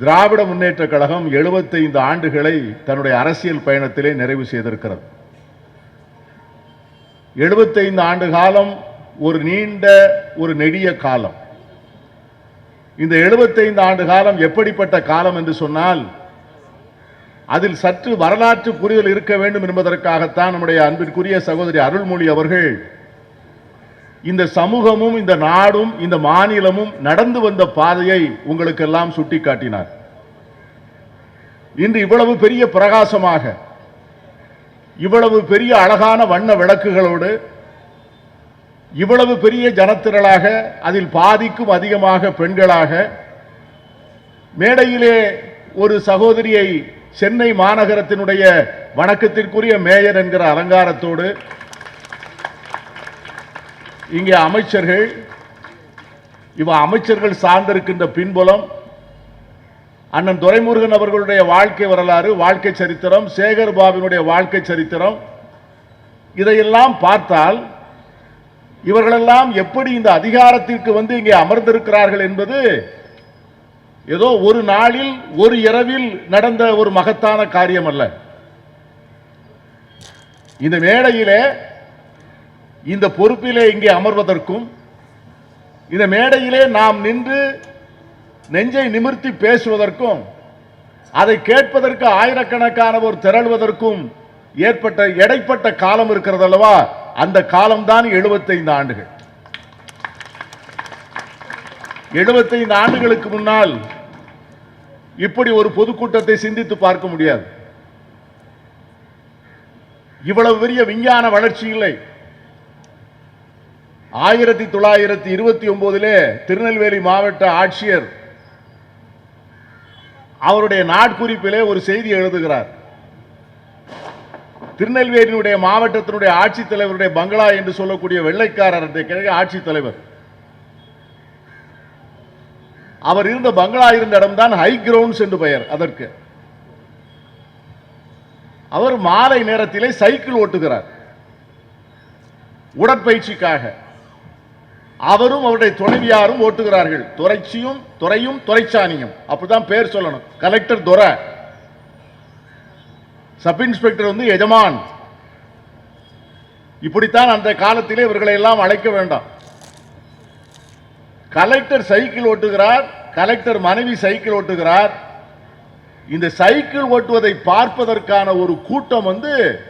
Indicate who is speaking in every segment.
Speaker 1: திராவிட முன்னேற்ற கழகம் 75 ஆண்டுகளை தன்னுடைய அரசியல் பயணத்திலே நிறைவு செய்திருக்கிறது. 75 ஆண்டு காலம் ஒரு நீண்ட ஒரு நெடிய காலம். இந்த 75 ஆண்டு காலம் எப்படிப்பட்ட காலம் என்று சொன்னால் அதில் சற்று வரலாற்று புரிதல் இருக்க வேண்டும் என்பதற்காகத்தான் நம்முடைய அன்பிற்குரிய சகோதரி அருள்மொழி அவர்கள் இந்த சமூகமும் இந்த நாடும் இந்த மாநிலமும் நடந்து வந்த பாதையை உங்களுக்கெல்லாம் சுட்டிக்காட்டினார். இன்று இவ்வளவு பெரிய பிரகாசமாக இவ்வளவு பெரிய அழகான வண்ண விளக்குகளோடு இவ்வளவு பெரிய ஜனத்திரளாக அதில் பாதிக்கும் அதிகமாக பெண்களாக மேடையிலே ஒரு சகோதரியை சென்னை மாநகரத்தினுடைய வணக்கத்திற்குரிய மேயர் என்கிற அலங்காரத்தோடு இங்கே அமைச்சர்கள் இவ அமைச்சர்கள் சார்ந்திருக்கின்ற பின்புலம் அண்ணன் துரைமுருகன் அவர்களுடைய வாழ்க்கை வரலாறு வாழ்க்கை சரித்திரம் சேகர் பாபினுடைய வாழ்க்கை சரித்திரம் இதையெல்லாம் பார்த்தால் இவர்களெல்லாம் எப்படி இந்த அதிகாரத்திற்கு வந்து இங்கே அமர்ந்திருக்கிறார்கள் என்பது ஏதோ ஒரு நாளில் ஒரு இரவில் நடந்த ஒரு மகத்தான காரியம் அல்ல இந்த மேடையிலே இந்த பொறுப்பிலே இங்கே அமர்வதற்கும் இந்த மேடையிலே நாம் நின்று நெஞ்சை நிமிர்த்தி பேசுவதற்கும் அதை கேட்பதற்கு ஆயிரக்கணக்கானவர் திரள்வதற்கும் ஏற்பட்ட எடைப்பட்ட காலம் இருக்கிறது அல்லவா அந்த காலம்தான் 75 ஆண்டுகள். 75 ஆண்டுகளுக்கு முன்னால் இப்படி ஒரு பொதுக்கூட்டத்தை சிந்தித்து பார்க்க முடியாது. இவ்வளவு பெரிய விஞ்ஞான வளர்ச்சி இல்லை. ஆயிரத்தி தொள்ளாயிரத்தி இருபத்தி ஒன்பதிலே திருநெல்வேலி மாவட்ட ஆட்சியர் அவருடைய நாட்குறிப்பிலே ஒரு செய்தி எழுதுகிறார். திருநெல்வேலியினுடைய மாவட்டத்தினுடைய ஆட்சித்தலைவருடைய பங்களா என்று சொல்லக்கூடிய வெள்ளைக்காரர் கிழக்கு ஆட்சித்தலைவர் அவர் இருந்த பங்களா இருந்த இடம்தான் ஹை கிரவுண்ட்ஸ் என்று பெயர் அதற்கு. அவர் மாலை நேரத்திலே சைக்கிள் ஓட்டுகிறார். உடற்பயிற்சிக்காக. அவரும் அவருடைய துணைவியாரும் ஓட்டுகிறார்கள். துறைச்சியும் துறையும் துறைச்சானியும் அப்படிதான் பேர் சொல்லணும். கலெக்டர் துரை சப் இன்ஸ்பெக்டர் வந்து எஜமான். இப்படித்தான் அந்த காலத்திலே இவர்களை எல்லாம் அழைக்க வேண்டாம். கலெக்டர் சைக்கிள் ஓட்டுகிறார் கலெக்டர் மனைவி சைக்கிள் ஓட்டுகிறார். இந்த சைக்கிள் ஓட்டுவதை பார்ப்பதற்கான ஒரு கூட்டம் வந்து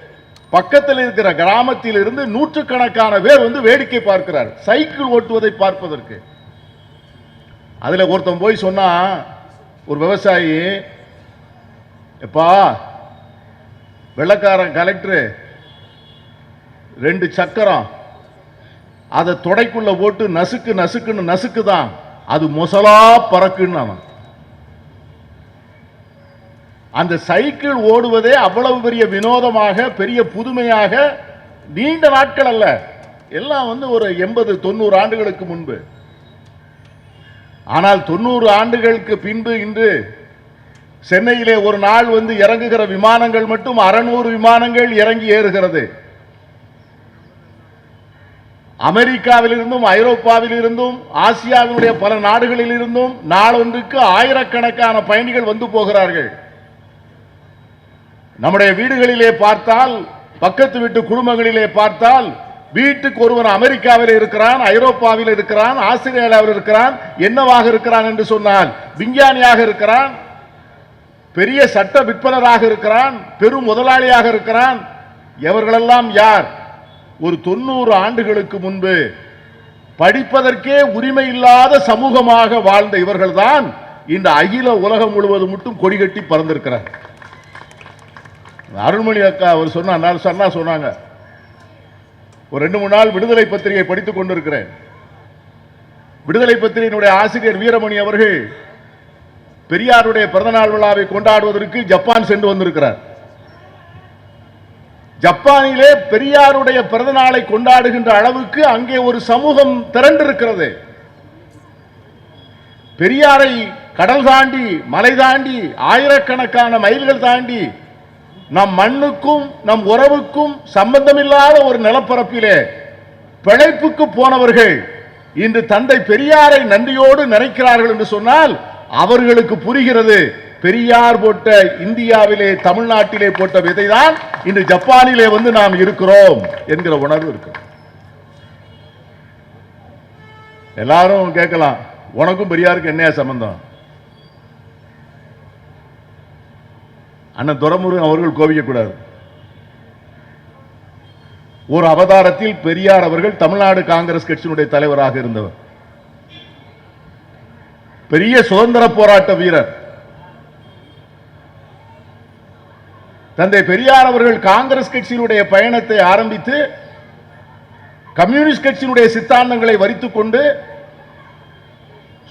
Speaker 1: பக்கத்தில் இருக்கிற கிராமத்தில் இருந்து நூற்றுக்கணக்கான பேர் வந்து வேடிக்கை பார்க்கிறார். சைக்கிள் ஓட்டுவதை பார்ப்பதற்கு. அதுல ஒருத்தன் போய் சொன்னா ஒரு விவசாயி எப்பா வெள்ளக்காரன் கலெக்டர் ரெண்டு சக்கரம் அதை தொடைக்குள்ள போட்டு நசுக்கு நசுக்குன்னு நசுக்குதான். அது மொசலா பறக்குன்னு அவன். அந்த சைக்கிள் ஓடுவதே அவ்வளவு பெரிய வினோதமாக பெரிய புதுமையாக நீண்ட நாட்கள் அல்ல. எல்லாம் வந்து ஒரு எண்பது தொண்ணூறு ஆண்டுகளுக்கு முன்பு. ஆனால் தொண்ணூறு ஆண்டுகளுக்கு பின்பு இன்று சென்னையிலே ஒரு நாள் வந்து இறங்குகிற விமானங்கள் மட்டும் அறநூறு விமானங்கள் இறங்கி ஏறுகிறது. அமெரிக்காவிலிருந்தும் ஐரோப்பாவிலிருந்தும் ஆசியாவினுடைய பல நாடுகளில் இருந்தும் நாளொன்றுக்கு ஆயிரக்கணக்கான பயணிகள் வந்து போகிறார்கள். நம்முடைய வீடுகளிலே பார்த்தால் பக்கத்து வீட்டு குடும்பங்களிலே பார்த்தால் வீட்டுக்கு ஒருவன் அமெரிக்காவில் இருக்கிறான் ஐரோப்பாவில் இருக்கிறான் ஆஸ்திரேலியாவில் இருக்கிறான் என்னவாக இருக்கிறான் என்று சொன்னால் விஞ்ஞானியாக இருக்கிறான் பெரிய சட்ட விற்பனராக இருக்கிறான் பெரும் முதலாளியாக இருக்கிறான் எவர்களெல்லாம் யார்? ஒரு தொண்ணூறு ஆண்டுகளுக்கு முன்பு படிப்பதற்கே உரிமை இல்லாத சமூகமாக வாழ்ந்த இவர்கள்தான் இந்த அகில உலகம் முழுவதும் மட்டும் கொடி கட்டி பறந்திருக்கிறார் அருள்மணி அக்கா அவர் சொன்னா சன்னா சொன்னாங்க. ஒரு ரெண்டு மூணு நாள் விடுதலை பத்திரிகை படித்துக் கொண்டிருக்கிறேன். விடுதலை பத்திரிகையினுடைய ஆசிரியர் வீரமணி அவர்கள் பெரியாருடைய பிறந்தநாள் விழாவை கொண்டாடுவதற்கு ஜப்பான் சென்று வந்திருக்கிறார். ஜப்பானிலே பெரியாருடைய பிறந்தநாளை கொண்டாடுகின்ற அளவுக்கு அங்கே ஒரு சமூகம் திரண்டிருக்கிறது. பெரியாரை கடல் தாண்டி மலை தாண்டி ஆயிரக்கணக்கான மைல்கள் தாண்டி நம் மண்ணுக்கும் நம் உறவுக்கும் சம்பந்தமில்லாத ஒரு நிலப்பரப்பிலே பிழைப்புக்கு போனவர்கள் இன்று தந்தை பெரியாரை நன்றியோடு நினைக்கிறார்கள் என்று சொன்னால் அவர்களுக்கு புரிகிறது பெரியார் போட்ட இந்தியாவிலே தமிழ்நாட்டிலே போட்ட விதைதான் இன்று ஜப்பானிலே வந்து நாம் இருக்கிறோம் என்கிற உணர்வு இருக்கு எல்லாரும் கேட்கலாம் உனக்கும் பெரியாருக்கு என்னையா சம்பந்தம்? அண்ணன் துரமுருகன் அவர்கள் கோபிக்கக்கூடாது. ஒரு அவதாரத்தில் பெரியார் அவர்கள் தமிழ்நாடு காங்கிரஸ் கட்சியினுடைய தலைவராக இருந்தவர். பெரிய சுதந்திர போராட்ட வீரர். தந்தை பெரியார் அவர்கள் காங்கிரஸ் கட்சியினுடைய பயணத்தை ஆரம்பித்து கம்யூனிஸ்ட் கட்சியினுடைய சித்தாந்தங்களை வரித்துக் கொண்டு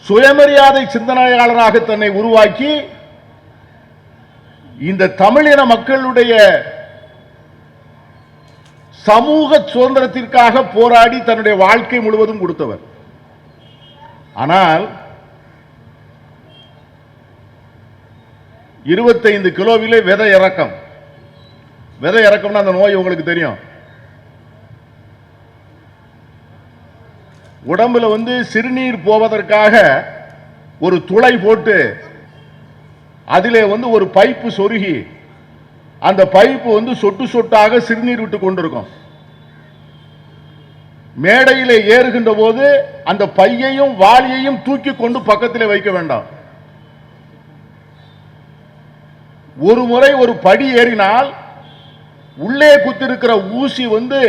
Speaker 1: சுயமரியாதை சிந்தனையாளராக தன்னை உருவாக்கி இந்த தமிழின மக்களுடைய சமூக சுதந்திரத்திற்காக போராடி தன்னுடைய வாழ்க்கை முழுவதும் கொடுத்தவர். ஆனால் இருபத்தைந்து கிலோவிலே விதை இறக்கம். விதை இறக்கம்னா அந்த நோய் உங்களுக்கு தெரியும். உடம்புல வந்து சிறுநீர் போவதற்காக ஒரு துளை போட்டு அதிலே வந்து ஒரு பைப்பு சொருகி அந்த பைப்பு வந்து சொட்டு சொட்டாக சிறுநீர் விட்டு கொண்டிருக்கும். மேடையிலே ஏறுகின்ற போது அந்த பையையும் வாளியையும் தூக்கி கொண்டு பக்கத்திலே வைக்க வேண்டாம். ஒரு முறை ஒரு படி ஏறினால் உள்ளே குத்திருக்கிற ஊசி வந்து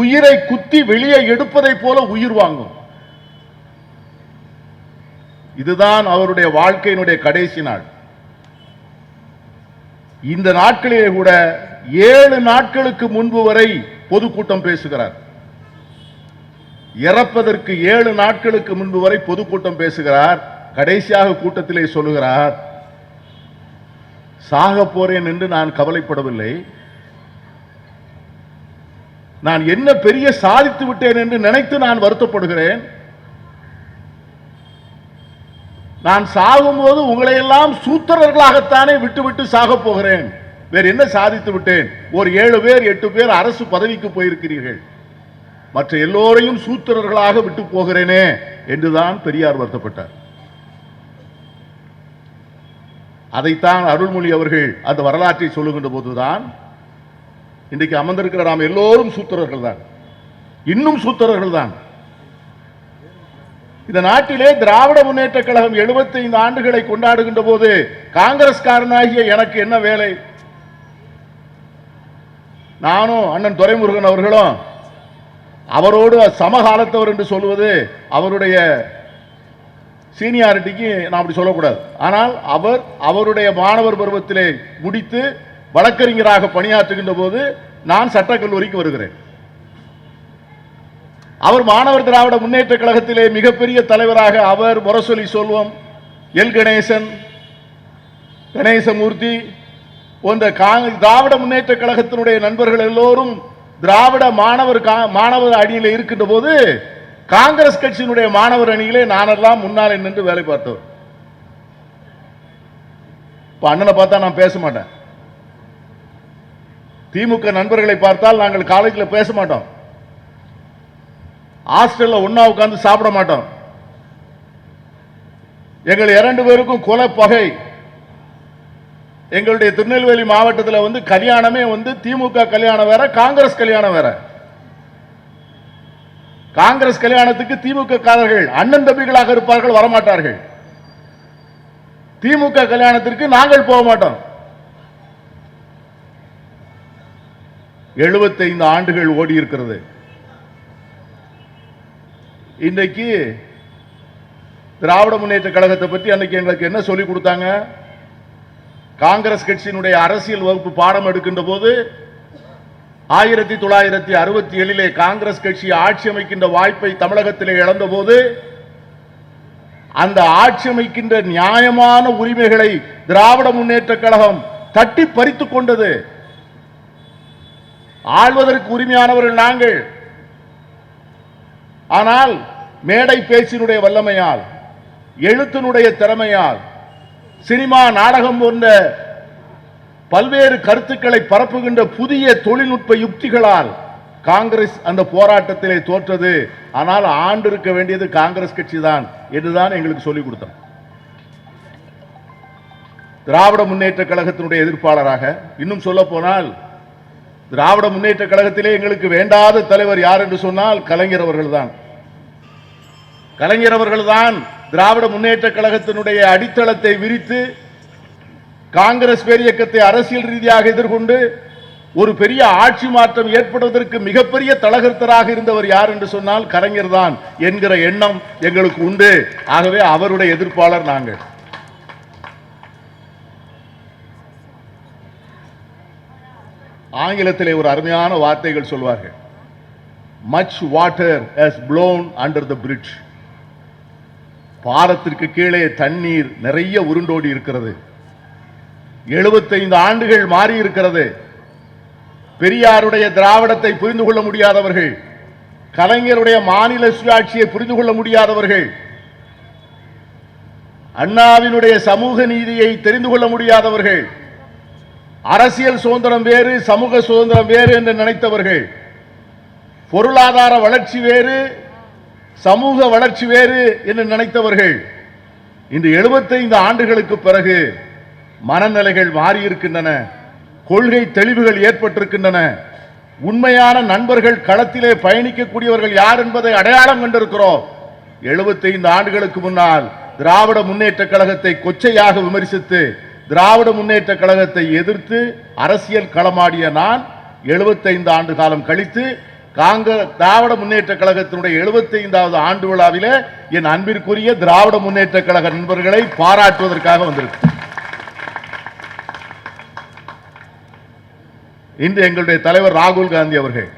Speaker 1: உயிரை குத்தி வெளியே எடுப்பதை போல உயிர் வாங்கும். இதுதான் அவருடைய வாழ்க்கையினுடைய கடைசி நாள். இந்த நாட்களிலே கூட ஏழு நாட்களுக்கு முன்பு வரை பொதுக்கூட்டம் பேசுகிறார். இறப்பதற்கு ஏழு நாட்களுக்கு முன்பு வரை பொதுக்கூட்டம் பேசுகிறார். கடைசியாக கூட்டத்திலே சொல்லுகிறார் சாக போறேன் என்று நான் கவலைப்படவில்லை. நான் என்ன பெரிய சாதித்து விட்டேன் என்று நினைத்து நான் வருத்தப்படுகிறேன். நான் சாகும்போது உங்களை எல்லாம் சூத்திரர்களாகத்தானே விட்டுவிட்டு சாக போகிறேன். வேறு என்ன சாதித்து விட்டேன்? ஒரு ஏழு பேர் எட்டு பேர் அரசு பதவிக்கு போயிருக்கிறீர்கள். மற்ற எல்லோரையும் சூத்திரர்களாக விட்டு போகிறேனே என்றுதான் பெரியார் வருத்தப்பட்டார். அதைத்தான் அருள்மொழி அவர்கள் அந்த வரலாற்றை சொல்லுகின்ற போதுதான் இன்றைக்கு அமர்ந்திருக்கிற நாம் எல்லோரும் சூத்திரர்கள் தான் இன்னும் சூத்திரர்கள் தான் இந்த நாட்டிலே திராவிட முன்னேற்ற கழகம் 75 ஆண்டுகளை கொண்டாடுகின்ற போது காங்கிரஸ்காரனாகிய எனக்கு என்ன வேலை? நானும் அண்ணன் துரைமுருகன் அவர்களும் அவரோடு சமகாலத்தவர் என்று சொல்வது அவருடைய சீனியாரிட்டிக்கு நான் அப்படி சொல்லக்கூடாது. ஆனால் அவர் அவருடைய மாணவர் பருவத்திலே முடித்து வழக்கறிஞராக பணியாற்றுகின்ற போது நான் சட்டக்கல்லூரிக்கு வருகிறேன். அவர் மாணவர் திராவிட முன்னேற்ற கழகத்திலே மிகப்பெரிய தலைவராக அவர் முரசொலி சொல்வம். எல். கணேசன் கணேசமூர்த்தி போன்ற காங்க- திராவிட முன்னேற்ற கழகத்தினுடைய நண்பர்கள் எல்லோரும் திராவிட மாணவர் கா- மாணவர் அணியில் இருக்கின்ற போது காங்கிரஸ் கட்சியினுடைய மாணவர் அணியிலே நானெல்லாம் முன்னால் நின்று வேலை பார்த்தவர் இப்போ அண்ணனை பார்த்தா நான் பேச மாட்டேன். திமுக நண்பர்களை பார்த்தால் நாங்கள் காலேஜில் பேச மாட்டோம். ஹாஸ்டல்ல ஒன்றா உட்காந்து சாப்பிட மாட்டோம். எங்கள் இரண்டு பேருக்கும் கொலை பகை எங்களுடைய திருநெல்வேலி மாவட்டத்தில் வந்து கல்யாணமே வந்து திமுக கல்யாணம் வேற காங்கிரஸ் கல்யாணம் வேற. காங்கிரஸ் கல்யாணத்துக்கு திமுக காரர்கள் அண்ணன் தம்பிகளாக இருப்பார்கள் வரமாட்டார்கள். திமுக கல்யாணத்திற்கு நாங்கள் போக மாட்டோம். 75 ஆண்டுகள் ஓடி இருக்கிறது இன்றைக்கு திராவிட முன்னேற்ற கழகத்தை பற்றி அன்னைக்கு எங்களுக்கு என்ன சொல்லிக் கொடுத்தாங்க? காங்கிரஸ் கட்சியினுடைய அரசியல் வகுப்பு பாடம் எடுக்கின்ற போது ஆயிரத்தி தொள்ளாயிரத்தி அறுபத்தி ஏழிலே காங்கிரஸ் கட்சி ஆட்சி அமைக்கின்ற வாய்ப்பை தமிழகத்திலே இழந்த போது அந்த ஆட்சி அமைக்கின்ற நியாயமான உரிமைகளை திராவிட முன்னேற்ற கழகம் தட்டி பறித்துக் கொண்டது. ஆள்வதற்கு உரிமையானவர்கள் நாங்கள். ஆனால் மேடை பேச்சினுடைய வல்லமையால் எழுத்தினுடைய திறமையால் சினிமா நாடகம் போன்ற பல்வேறு கருத்துக்களை பரப்புகின்ற புதிய தொழில்நுட்ப யுக்திகளால் காங்கிரஸ் அந்த போராட்டத்திலே தோற்றது. ஆனால் ஆண்டு இருக்க வேண்டியது காங்கிரஸ் கட்சி தான் என்றுதான் எங்களுக்கு சொல்லிக் கொடுத்தோம். திராவிட முன்னேற்ற கழகத்தினுடைய எதிர்ப்பாளராக இன்னும் சொல்ல போனால் திராவிட முன்னேற்ற கழகத்திலே எங்களுக்கு வேண்டாத தலைவர் யார் என்று சொன்னால் கலைஞர் அவர்கள்தான். கலைஞர் அவர்கள்தான் திராவிட முன்னேற்ற கழகத்தினுடைய அடித்தளத்தை விரித்து காங்கிரஸ் பேரியக்கத்தை அரசியல் ரீதியாக எதிர்கொண்டு ஒரு பெரிய ஆட்சி மாற்றம் ஏற்படுவதற்கு மிகப்பெரிய தலகர்த்தராக இருந்தவர் யார் என்று சொன்னால் கலைஞர் தான் என்கிற எண்ணம் எங்களுக்கு உண்டு. ஆகவே அவருடைய எதிர்ப்பாளர் நாங்கள். ஆங்கிலத்திலே ஒரு அருமையான வார்த்தைகள் சொல்வார்கள். Much water has blown under the bridge பாலத்திற்கு கீழே தண்ணீர் நிறைய உருண்டோடி இருக்கிறது. 75 ஆண்டுகள் மாறி இருக்கிறது. பெரியாருடைய திராவிடத்தை புரிந்து கொள்ள முடியாதவர்கள் கலைஞருடைய மாநில சுயாட்சியை புரிந்து கொள்ள முடியாதவர்கள் அண்ணாவினுடைய சமூக நீதியை தெரிந்து கொள்ள முடியாதவர்கள் அரசியல் சுதந்திரம் வேறு சமூக சுதந்திரம் வேறு என்று நினைத்தவர்கள் பொருளாதார வளர்ச்சி வேறு சமூக வளர்ச்சி வேறு என்று நினைத்தவர்கள் இன்று 75 ஆண்டுகளுக்கு பிறகு மனநிலைகள் மாறியிருக்கின்றன கொள்கை தெளிவுகள் ஏற்பட்டிருக்கின்றன. உண்மையான நண்பர்கள் களத்திலே பயணிக்கக்கூடியவர்கள் யார் என்பதை அடையாளம் கண்டிருக்கிறோம். 75 ஆண்டுகளுக்கு முன்னால் திராவிட முன்னேற்ற கழகத்தை கொச்சையாக விமர்சித்து திராவிட முன்னேற்ற கழகத்தை எதிர்த்து அரசியல் களமாடிய நான் 75 ஆண்டு காலம் கழித்து காங்கிரஸ் திராவிட முன்னேற்ற கழகத்தினுடைய 75வது ஆண்டு விழாவிலே என் அன்பிற்குரிய திராவிட முன்னேற்ற கழக நண்பர்களை பாராட்டுவதற்காக வந்திருக்கு இன்று எங்களுடைய தலைவர் ராகுல் காந்தி அவர்கள்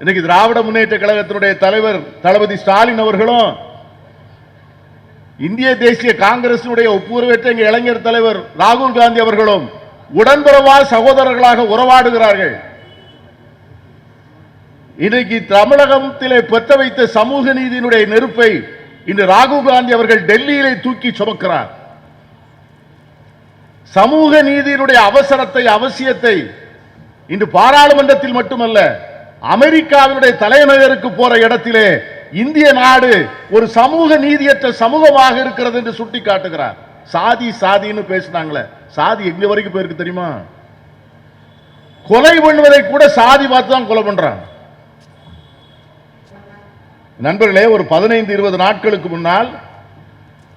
Speaker 1: இன்னைக்கு திராவிட முன்னேற்ற கழகத்தினுடைய தலைவர் தளபதி ஸ்டாலின் அவர்களும் இந்திய தேசிய காங்கிரசினுடைய ஒப்புரவேற்ற எங்க இளைஞர் தலைவர் ராகுல் காந்தி அவர்களும் உடன்பிறவா சகோதரர்களாக உறவாடுகிறார்கள். இன்னைக்கு தமிழகத்திலே பெற்ற வைத்த சமூக நீதியினுடைய நெருப்பை இன்று ராகுல் காந்தி அவர்கள் டெல்லியிலே தூக்கி சுமக்கிறார். சமூக நீதியினுடைய அவசரத்தை அவசியத்தை இன்று பாராளுமன்றத்தில் மட்டுமல்ல அமெரிக்காவினுடைய தலைநகருக்கு போற இடத்திலே இந்திய நாடு ஒரு சமூக நீதியற்ற சமூகமாக இருக்கிறது என்று சுட்டி காட்டுகிறார் சாதி சாதின்னு பேசினாங்களே. சாதி எங்க வரைக்கும் போயிருக்கு தெரியுமா? கொலை பண்ணுவதை கூட சாதி பார்த்து தான் கொலை பண்றாங்க. நண்பர்களே ஒரு பதினைந்து இருபது நாட்களுக்கு முன்னால்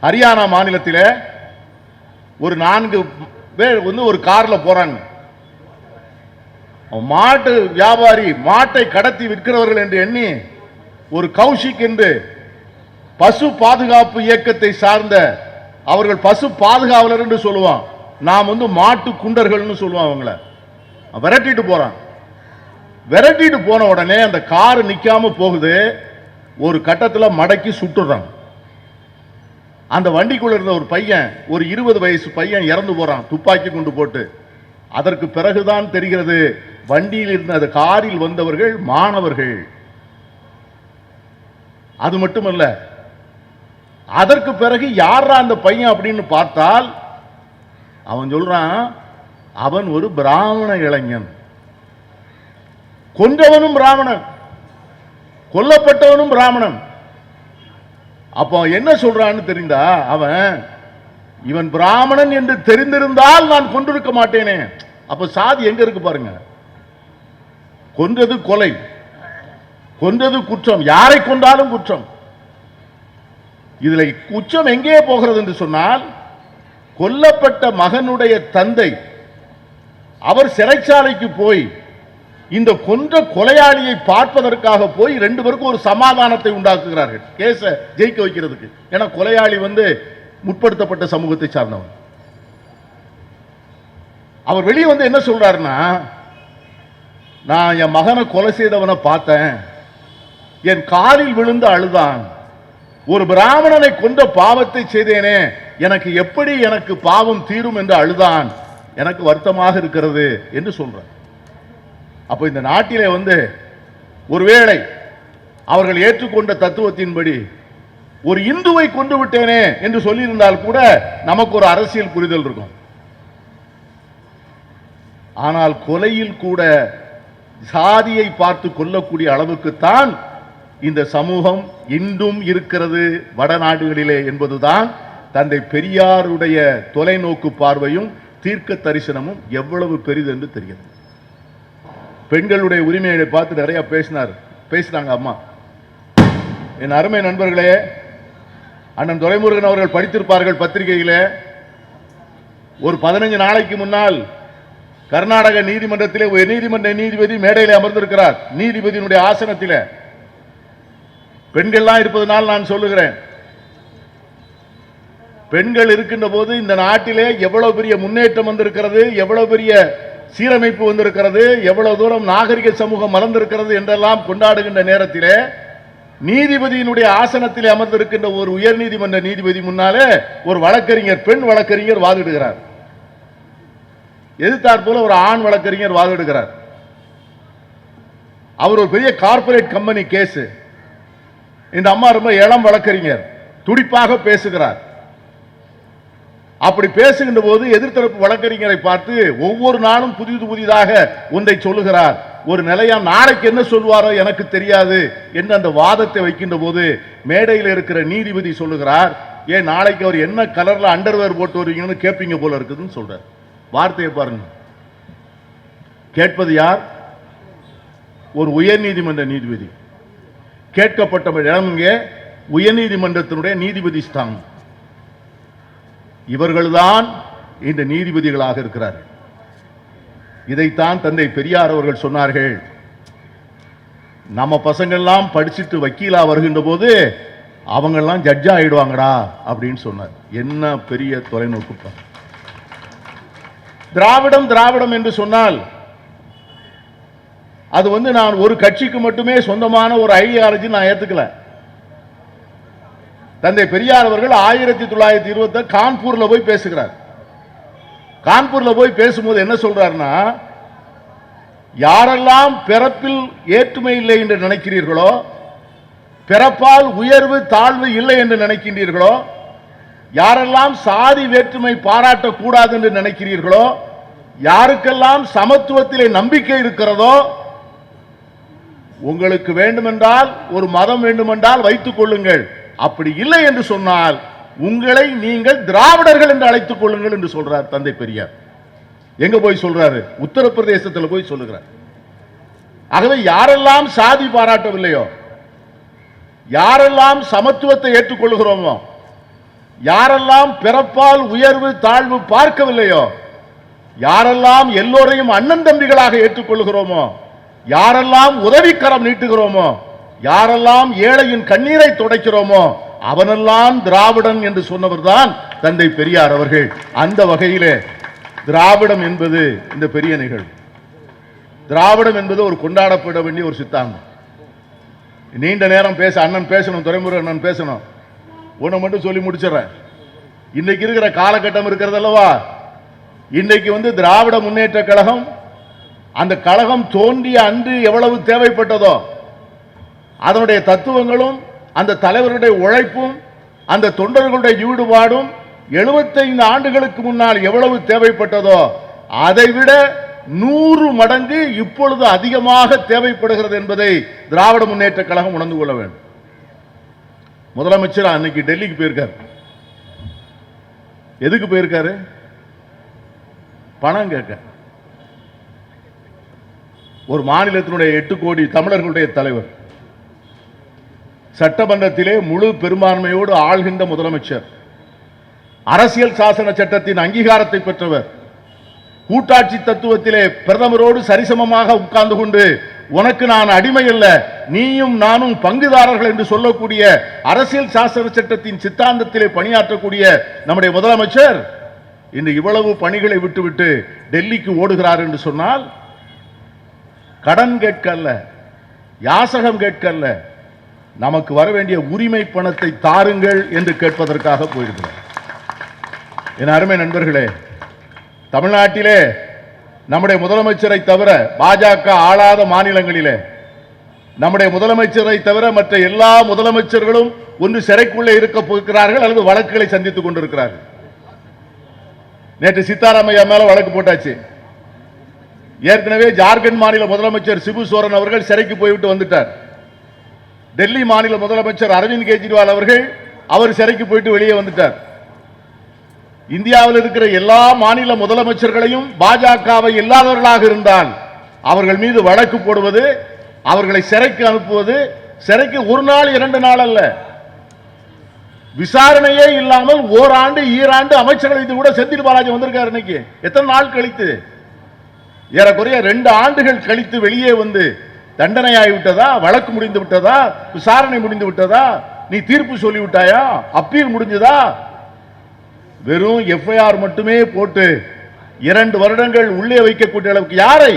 Speaker 1: ஹரியானா மாநிலத்திலே ஒரு நான்கு பேர் வந்து ஒரு காரில் போறாங்க. மாட்டு வியாபாரி மாட்டை கடத்தி விற்கிறவர்கள் என்று எண்ணி ஒரு கௌஷிக் என்று பசு பாதுகாப்பு இயக்கத்தை சார்ந்த அவர்கள் பசு பாதுகாவலர் என்று சொல்லுவான். நாம் வந்து மாட்டு குண்டர்கள்னு சொல்லுவான் அவங்கள. விரட்டிட்டு போறான். விரட்டிட்டு போன உடனே அந்த கார் நிக்காம போகுது. ஒரு கட்டத்துல மடக்கி சுட்டுறான். அந்த வண்டிக்குள்ள இருந்த ஒரு பையன் ஒரு இருபது வயசு பையன் இறந்து போறான் துப்பாக்கி கொண்டு போட்டு. அதற்கு பிறகுதான் தெரிகிறது வண்டியில் இருந்த அந்த காரில் வந்தவர்கள் மாணவர்கள். அது மட்டுமல்ல அதற்கு பிறகு யாரா அந்த பையன் அப்படின்னு பார்த்தால் அவன் சொல்றான் அவன் ஒரு பிராமண இளைஞன். கொன்றவனும் பிராமணன். கொல்லப்பட்டவனும் பிராமணன். அப்போ என்ன சொல்றான்னு தெரிந்தா அவன் இவன் பிராமணன் என்று தெரிந்திருந்தால் நான் கொண்டிருக்க மாட்டேனே. அப்ப சாதி எங்க இருக்கு பாருங்க. கொன்றது கொலை. கொன்றது குற்றம். யாரை கொண்டாலும் குற்றம். இதுல குற்றம் எங்கே போகிறது என்று சொன்னால் கொல்லப்பட்ட மகனுடைய தந்தை அவர் சிறைச்சாலைக்கு போய் இந்த கொன்ற கொலையாளியை பார்ப்பதற்காக போய் ரெண்டு பேருக்கும் ஒரு சமாதானத்தை உண்டாக்குகிறார்கள். கேச ஜெயிக்க வைக்கிறதுக்கு. ஏன்னா கொலையாளி வந்து முற்படுத்தப்பட்ட சமூகத்தை சார்ந்தவன். அவர் வெளியே வந்து என்ன சொல்றாருன்னா நான் என் மகனை கொலை செய்தவனை பார்த்தேன். என் காலில் விழுந்து அழுதான். ஒரு பிராமணனை கொண்ட பாவத்தை செய்தேனே. எனக்கு எப்படி எனக்கு பாவம் தீரும் என்று அழுதான். எனக்கு வருத்தமாக இருக்கிறது என்று சொல்றான் அப்போ இந்த நாட்டிலே வந்து ஒருவேளை அவர்கள் ஏற்றுக்கொண்ட தத்துவத்தின்படி ஒரு இந்துவை கொண்டு விட்டேனே என்று சொல்லியிருந்தால் கூட நமக்கு ஒரு அரசியல் புரிதல் இருக்கும். ஆனால் கொலையில் கூட சாதியை பார்த்து கொல்லக்கூடிய அளவுக்குத்தான் இந்த சமூகம் இன்றும் இருக்கிறது வடநாடுகளிலே என்பதுதான் தந்தை பெரியாருடைய தொலைநோக்கு பார்வையும் தீர்க்க தரிசனமும் எவ்வளவு பெரிது என்று தெரிகிறது. பெண்களுடைய உரிமையை பார்த்து நிறைய பேசினார். பேசினாங்க அம்மா. என் அருமை நண்பர்களே அண்ணன் துரைமுருகன் அவர்கள் படித்திருப்பார்கள் பத்திரிகையில். ஒரு பதினஞ்சு நாளைக்கு முன்னால் கர்நாடக நீதிமன்றத்திலே ஒரு நீதிமன்ற நீதிபதி மேடையில் அமர்ந்திருக்கிறார். நீதிபதியினுடைய ஆசனத்திலே. பெண்கள்லாம் இருப்பதனால் நான் சொல்லுகிறேன். பெண்கள் இருக்கின்ற போது இந்த நாட்டிலே எவ்வளவு பெரிய முன்னேற்றம் வந்திருக்கிறது எவ்வளவு பெரிய சீரமைப்பு வந்திருக்கிறது எவ்வளவு தூரம் நாகரிக சமூகம் மலர்ந்திருக்கிறது என்றெல்லாம் கொண்டாடுகின்ற நேரத்திலே நீதிபதியினுடைய ஆசனத்தில் அமர்ந்திருக்கின்ற ஒரு உயர் நீதிமன்ற நீதிபதி முன்னாலே ஒரு வழக்கறிஞர் பெண் வழக்கறிஞர் வாதிடுகிறார். எதிர்த்தாற் போல ஒரு ஆண் வழக்கறிஞர் வாதிடுகிறார். அவர் ஒரு பெரிய கார்ப்பரேட் கம்பெனி கேஸ். இந்த அம்மா ரொம்ப இளம் வழக்கறிஞர் துடிப்பாக பேசுகிறார். அப்படி பேசுகின்ற போது எதிர்த்தரப்பு வழக்கறிஞரை பார்த்து ஒவ்வொரு நாளும் புதிது புதிதாக ஒன்றை சொல்லுகிறார். ஒரு நிலையா நாளைக்கு என்ன சொல்வாரோ எனக்கு தெரியாது என்று அந்த வாதத்தை வைக்கின்ற போது மேடையில் இருக்கிற நீதிபதி சொல்லுகிறார் ஏன் நாளைக்கு அவர் என்ன கலரில் அண்டர்வேர் போட்டு வருவீங்கன்னு கேட்பீங்க போல இருக்குதுன்னு சொல்றார். வார்த்தையை பாருங்க. கேட்பது யார்? ஒரு உயர் நீதிமன்ற நீதிபதி. கேட்கப்பட்ட இடம் இங்கே உயர்நீதிமன்றத்தினுடைய நீதிபதி ஸ்தானம். இவர்கள்தான் இந்த நீதிபதிகளாக இருக்கிறார்கள். இதைத்தான் தந்தை பெரியார் அவர்கள் சொன்னார்கள். நம்ம பசங்கள்லாம் படிச்சுட்டு வக்கீலா வருகின்ற போது அவங்கெல்லாம் ஜட்ஜா ஆயிடுவாங்கடா அப்படின்னு சொன்னார். என்ன பெரிய தொலைநோக்கு திராவிடம் திராவிடம் என்று சொன்னால் அது வந்து நான் ஒரு கட்சிக்கு மட்டுமே சொந்தமான ஒரு ஐடியாலஜி நான் ஏத்துக்கல. தந்தை பெரியார் அவர்கள் ஆயிரத்தி தொள்ளாயிரத்தி இருபத்தி கான்பூர்ல போய் பேசுகிறார். கான்பூர்ல போய் பேசும்போது என்ன சொல்றாருன்னா யாரெல்லாம் பிறப்பில் ஏற்றுமை இல்லை என்று நினைக்கிறீர்களோ பிறப்பால் உயர்வு தாழ்வு இல்லை என்று நினைக்கின்றீர்களோ யாரெல்லாம் சாதி வேற்றுமை பாராட்டக்கூடாது என்று நினைக்கிறீர்களோ யாருக்கெல்லாம் சமத்துவத்திலே நம்பிக்கை இருக்கிறதோ உங்களுக்கு வேண்டுமென்றால் ஒரு மதம் வேண்டுமென்றால் வைத்துக் கொள்ளுங்கள். அப்படி இல்லை என்று சொன்னால் உங்களை நீங்கள் திராவிடர்கள் என்று அழைத்துக் கொள்ளுங்கள் என்று சொல்றார் தந்தை பெரியார். எங்க போய் சொல்றாரு? உத்தரப்பிரதேசத்தில் போய் சொல்லுகிறார். ஆகவே யாரெல்லாம் சாதி பாராட்டவில்லையோ யாரெல்லாம் சமத்துவத்தை ஏற்றுக்கொள்கிறோமோ யாரெல்லாம் பிறப்பால் உயர்வு தாழ்வு பார்க்கவில்லையோ யாரெல்லாம் எல்லோரையும் அண்ணன் தம்பிகளாக ஏற்றுக்கொள்கிறோமோ யாரெல்லாம் உதவிக்கரம் நீட்டுகிறோமோ யாரெல்லாம் ஏழையின் கண்ணீரை துடைக்கிறோமோ அவனெல்லாம் திராவிடன் என்று சொன்னவர்தான் தந்தை பெரியார் அவர்கள். அந்த வகையிலே திராவிடம் என்பது இந்த பெரிய நிகழ்வு. திராவிடம் என்பது ஒரு கொண்டாடப்பட வேண்டிய ஒரு சித்தாந்தம். நீண்ட நேரம் பேச அண்ணன் பேசணும் துறைமுறை அண்ணன் பேசணும். உன்னை மட்டும் சொல்லி முடிச்சிடுறேன். இன்னைக்கு இருக்கிற காலகட்டம் இருக்கிறது அல்லவா? இன்னைக்கு வந்து திராவிட முன்னேற்ற கழகம் அந்த கழகம் தோன்றிய அன்று எவ்வளவு தேவைப்பட்டதோ அதனுடைய தத்துவங்களும் அந்த தலைவருடைய உழைப்பும் அந்த தொண்டர்களுடைய ஈடுபாடும் 75 ஆண்டுகளுக்கு முன்னால் எவ்வளவு தேவைப்பட்டதோ அதைவிட நூறு மடங்கு இப்பொழுது அதிகமாக தேவைப்படுகிறது என்பதை திராவிட முன்னேற்ற கழகம் உணர்ந்து கொள்ள வேண்டும். முதலமைச்சர் அன்னைக்கு டெல்லிக்கு போயிருக்காரு. எதுக்கு போயிருக்காரு? பணம் கேட்க. ஒரு மாநிலத்தினுடைய எட்டு கோடி தமிழர்களுடைய தலைவர். சட்டமன்றத்திலே முழு பெரும்பான்மையோடு ஆள்கின்ற முதலமைச்சர் அரசியல் சாசன சட்டத்தின் அங்கீகாரத்தை பெற்றவர் கூட்டாட்சி தத்துவத்திலே பிரதமரோடு சரிசமமாக உட்கார்ந்து கொண்டு உனக்கு நான் அடிமை அல்ல நீயும் நானும் பங்குதாரர்கள் என்று சொல்லக்கூடிய அரசியல் சாசன சட்டத்தின் சித்தாந்தத்திலே பணியாற்றக்கூடிய நம்முடைய முதலமைச்சர் இன்று இவ்வளவு பணிகளை விட்டுவிட்டு டெல்லிக்கு ஓடுகிறார் என்று சொன்னால் கடன் கேட்கல்ல யாசகம் கேட்கல நமக்கு வர வேண்டிய உரிமை பணத்தை தாருங்கள் என்று கேட்பதற்காக போயிருக்கிறார் என் அருமை நண்பர்களே தமிழ்நாட்டிலே நம்முடைய முதலமைச்சரை தவிர பாஜக ஆளாத மாநிலங்களிலே நம்முடைய முதலமைச்சரை தவிர மற்ற எல்லா முதலமைச்சர்களும் ஒன்று சிறைக்குள்ளே இருக்க போகிறார்கள் அல்லது வழக்குகளை சந்தித்துக் கொண்டிருக்கிறார்கள். நேற்று சித்தாராமையா மேல வழக்கு போட்டாச்சு. ஏற்கனவே ஜார்க்கண்ட் மாநில முதலமைச்சர் சிபு சோரன் அவர்கள் சிறைக்கு போய்விட்டு வந்துட்டார். டெல்லி மாநில முதலமைச்சர் அரவிந்த் கெஜ்ரிவால் அவர்கள் அவர் சிறைக்கு போயிட்டு வெளியே வந்துட்டார். இந்தியாவில் இருக்கிற எல்லா மாநில முதலமைச்சர்களையும் பாஜகவை இல்லாதவர்களாக இருந்தால் அவர்கள் மீது வழக்கு போடுவது அவர்களை சிறைக்கு அனுப்புவது சிறைக்கு ஒரு நாள் இரண்டு நாள் அல்ல. விசாரணையே இல்லாமல் ஓராண்டு ஈராண்டு அமைச்சர்கள் இது கூட செந்தில் பாலாஜி வந்திருக்காரு இன்னைக்கு. எத்தனை நாள் கழித்து? ஏறக்குறைய ரெண்டு ஆண்டுகள் கழித்து வெளியே வந்து தண்டனை ஆகிவிட்டதா வழக்கு முடிந்து விட்டதா? விசாரணை முடிந்து விட்டதா? நீ தீர்ப்பு சொல்லிவிட்டாயா அப்பீல் முடிஞ்சதா? வெறும் எஃப்ஐஆர் மட்டுமே போட்டு இரண்டு வருடங்கள் உள்ளே வைக்கக்கூடிய அளவுக்கு யாரை?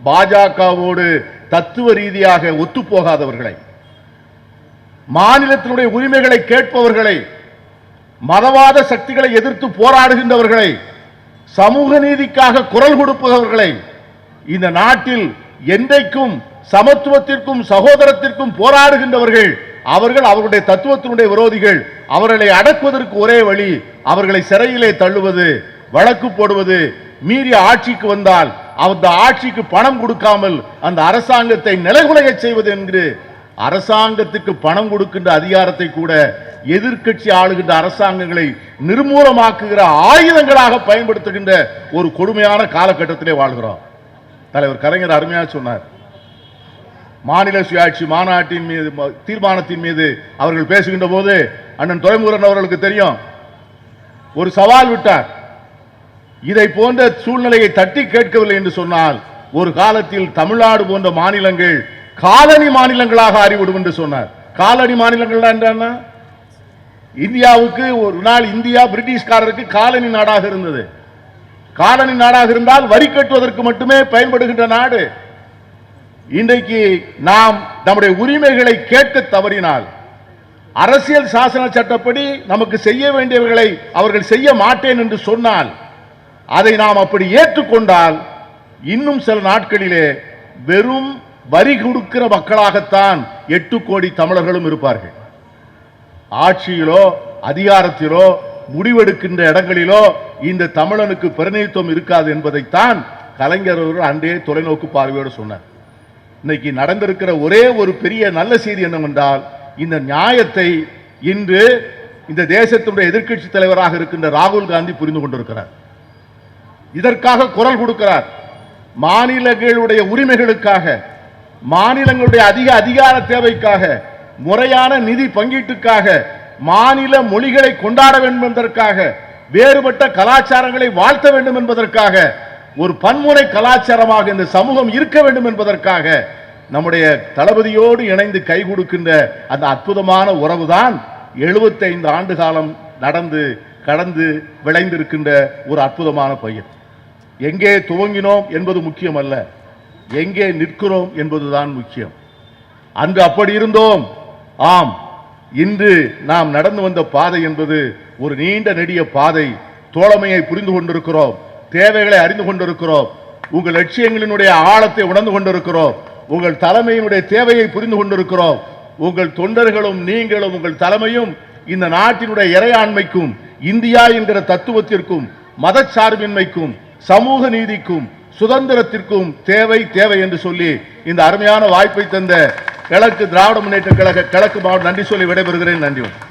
Speaker 1: பாஜகவோடு தத்துவ ரீதியாக ஒத்துப்போகாதவர்களை மாநிலத்தினுடைய உரிமைகளை கேட்பவர்களை மதவாத சக்திகளை எதிர்த்து போராடுகின்றவர்களை சமூக நீதிக்காக குரல் கொடுப்பவர்களை இந்த நாட்டில் என்றைக்கும் சமத்துவத்திற்கும் சகோதரத்திற்கும் போராடுகின்றவர்கள் அவர்கள் அவர்களுடைய தத்துவத்தினுடைய விரோதிகள் அவர்களை அடக்குவதற்கு ஒரே வழி அவர்களை சிறையிலே தள்ளுவது வழக்கு போடுவது மீறிய ஆட்சிக்கு வந்தால் அந்த ஆட்சிக்கு பணம் கொடுக்காமல் அந்த அரசாங்கத்தை நிலைகுலைய செய்வது என்று அரசாங்கத்துக்கு பணம் கொடுக்கின்ற அதிகாரத்தை கூட எதிர்க்கட்சி ஆளுகின்ற அரசாங்கங்களை நிர்மூலமாக்குகிற ஆயுதங்களாக பயன்படுத்துகின்ற ஒரு கொடுமையான காலகட்டத்திலே வாழ்கிறோம். தலைவர் கலைஞர் அருமையாக சொன்னார் மாநில சுயாட்சி மாநாட்டின் மீது தீர்மானத்தின் மீது அவர்கள் பேசுகின்ற போது அண்ணன் துறைமுருகன் அவர்களுக்கு தெரியும். ஒரு சவால் விட்டார். இதை போன்ற சூழ்நிலையை தட்டி கேட்கவில்லை என்று சொன்னால் ஒரு காலத்தில் தமிழ்நாடு போன்ற மாநிலங்கள் காலனி மாநிலங்களாக அறிவிடும் என்று சொன்னார். காலனி மாநிலங்கள் என்ன இந்தியாவுக்கு ஒரு நாள் இந்தியா பிரிட்டிஷ்காரருக்கு காலனி நாடாக இருந்தது. காலனி நாடாக இருந்தால் வரி கட்டுவதற்கு மட்டுமே பயன்படுகின்ற நாடு. இன்றைக்கு நாம் நம்முடைய உரிமைகளை கேட்க தவறினால் அரசியல் சாசன சட்டப்படி நமக்கு செய்ய வேண்டியவர்களை அவர்கள் செய்ய மாட்டேன் என்று சொன்னால் அதை நாம் அப்படி ஏற்றுக்கொண்டால் இன்னும் சில நாட்களிலே வெறும் வரி கொடுக்கிற மக்களாகத்தான் எட்டு கோடி தமிழர்களும் இருப்பார்கள். ஆட்சியிலோ அதிகாரத்திலோ முடிவெடுக்கின்ற இடங்களிலோ இந்த தமிழனுக்கு பிரதிநிதித்துவம் இருக்காது என்பதைத்தான் கலைஞர் அன்றே தொலைநோக்கு பார்வையோடு சொன்னார். இன்னைக்கு நடந்திருக்கிற ஒரே ஒரு பெரிய நல்ல செய்தி என்னவென்றால் இந்த நியாயத்தை இன்று இந்த தேசத்தினுடைய எதிர்க்கட்சி தலைவராக இருக்கின்ற ராகுல் காந்தி புரிந்து கொண்டிருக்கிறார். இதற்காக குரல் கொடுக்கிறார். மாநிலங்களுடைய உரிமைகளுக்காக மாநிலங்களுடைய அதிக அதிகார தேவைக்காக முறையான நிதி பங்கீட்டுக்காக மாநில மொழிகளை கொண்டாட வேண்டும் என்பதற்காக வேறுபட்ட கலாச்சாரங்களை வாழ்த்த வேண்டும் என்பதற்காக ஒரு பன்முறை கலாச்சாரமாக இந்த சமூகம் இருக்க வேண்டும் என்பதற்காக நம்முடைய தளபதியோடு இணைந்து கை கொடுக்கின்ற அந்த அற்புதமான உறவுதான் 75 ஆண்டு காலம் நடந்து கடந்து விளைந்திருக்கின்ற ஒரு அற்புதமான பயிர். எங்கே துவங்கினோம் என்பது முக்கியம் அல்ல எங்கே நிற்கிறோம் என்பதுதான் முக்கியம். அன்று அப்படி இருந்தோம். ஆம் இன்று நாம் நடந்து வந்த பாதை என்பது ஒரு நீண்ட நெடிய பாதை. தோழமையை புரிந்து கொண்டிருக்கிறோம். தேவைகளை அறிந்து கொண்டிருக்கிறோம். உங்கள் லட்சியங்களினுடைய ஆழத்தை உணர்ந்து கொண்டிருக்கிறோம். உங்கள் தலைமையினுடைய தேவையை புரிந்து கொண்டிருக்கிறோம். உங்கள் தொண்டர்களும் நீங்களும் உங்கள் தலைமையும் இந்த நாட்டினுடைய இறையாண்மைக்கும் இந்தியா என்கிற தத்துவத்திற்கும் மதச்சார்பின்மைக்கும் சமூக நீதிக்கும் சுதந்திரத்திற்கும் தேவை தேவை என்று சொல்லி இந்த அருமையான வாய்ப்பை தந்த கிழக்கு திராவிட முன்னேற்ற கழக கிழக்கு மாவட்டம் நன்றி சொல்லி விடைபெறுகிறேன். நன்றி